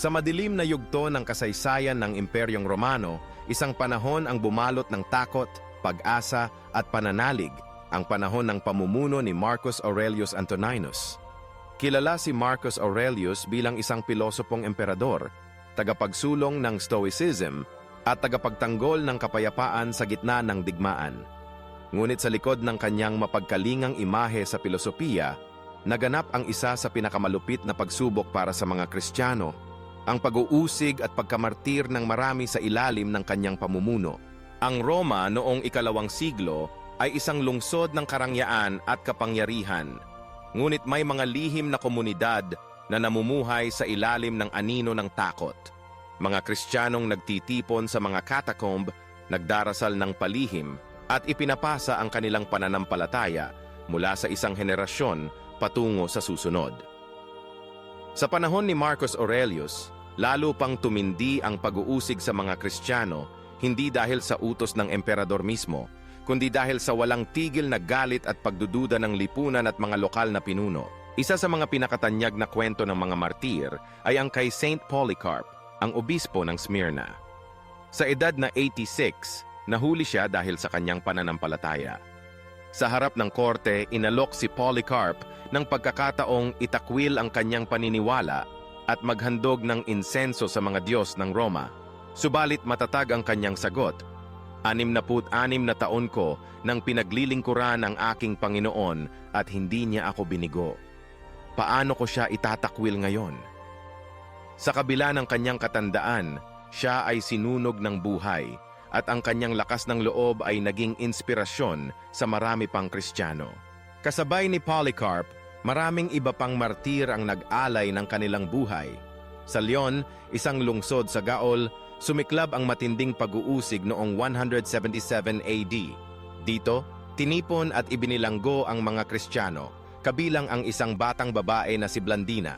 Sa madilim na yugto ng kasaysayan ng Imperyong Romano, isang panahon ang bumalot ng takot, pag-asa at pananalig, ang panahon ng pamumuno ni Marcus Aurelius Antoninus. Kilala si Marcus Aurelius bilang isang pilosopong emperador, tagapagsulong ng Stoicism at tagapagtanggol ng kapayapaan sa gitna ng digmaan. Ngunit sa likod ng kanyang mapagkalingang imahe sa filosofiya, naganap ang isa sa pinakamalupit na pagsubok para sa mga Kristiyano, ang pag-uusig at pagkamartir ng marami sa ilalim ng kanyang pamumuno. Ang Roma noong ikalawang siglo ay isang lungsod ng karangyaan at kapangyarihan. Ngunit may mga lihim na komunidad na namumuhay sa ilalim ng anino ng takot. Mga Kristiyanong nagtitipon sa mga catacomb, nagdarasal ng palihim, at ipinapasa ang kanilang pananampalataya mula sa isang henerasyon patungo sa susunod. Sa panahon ni Marcus Aurelius, lalo pang tumindi ang pag-uusig sa mga Kristiyano hindi dahil sa utos ng emperador mismo, kundi dahil sa walang tigil na galit at pagdududa ng lipunan at mga lokal na pinuno. Isa sa mga pinakatanyag na kwento ng mga martir ay ang kay Saint Polycarp, ang obispo ng Smyrna. Sa edad na 86, nahuli siya dahil sa kanyang pananampalataya. Sa harap ng korte, inalok si Polycarp ng pagkakataong itakwil ang kanyang paniniwala at maghandog ng insenso sa mga Diyos ng Roma. Subalit matatag ang kanyang sagot. Anim na put anim na taon ko nang pinaglilingkuran ang aking Panginoon at hindi niya ako binigo. Paano ko siya itatakwil ngayon? Sa kabila ng kanyang katandaan, siya ay sinunog ng buhay at ang kanyang lakas ng loob ay naging inspirasyon sa marami pang Kristiyano. Kasabay ni Polycarp, maraming iba pang martir ang nag-alay ng kanilang buhay. Sa Lyon, isang lungsod sa Gaol, sumiklab ang matinding pag-uusig noong 177 AD. Dito, tinipon at ibinilanggo ang mga Kristiyano, kabilang ang isang batang babae na si Blandina.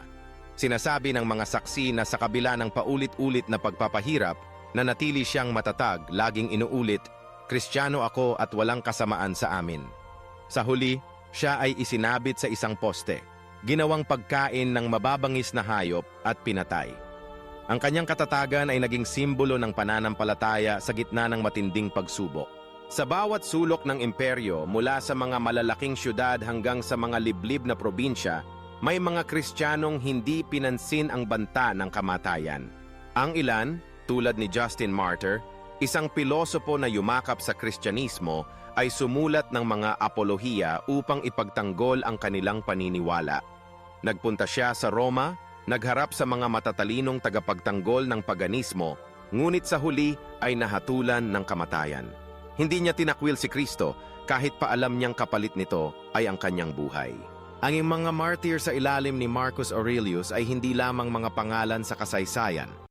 Sinasabi ng mga saksi na sa kabila ng paulit-ulit na pagpapahirap, na natili siyang matatag, laging inuulit, Kristiyano ako at walang kasamaan sa amin. Sa huli, siya ay isinabit sa isang poste, ginawang pagkain ng mababangis na hayop at pinatay. Ang kanyang katatagan ay naging simbolo ng pananampalataya sa gitna ng matinding pagsubok. Sa bawat sulok ng imperyo, mula sa mga malalaking syudad hanggang sa mga liblib na probinsya, may mga Kristiyanong hindi pinansin ang banta ng kamatayan. Ang ilan, tulad ni Justin Martyr, isang pilosopo na yumakap sa Kristyanismo ay sumulat ng mga apolohiya upang ipagtanggol ang kanilang paniniwala. Nagpunta siya sa Roma, nagharap sa mga matatalinong tagapagtanggol ng paganismo, ngunit sa huli ay nahatulan ng kamatayan. Hindi niya tinakwil si Kristo kahit pa alam niyang kapalit nito ay ang kanyang buhay. Ang mga martyr sa ilalim ni Marcus Aurelius ay hindi lamang mga pangalan sa kasaysayan,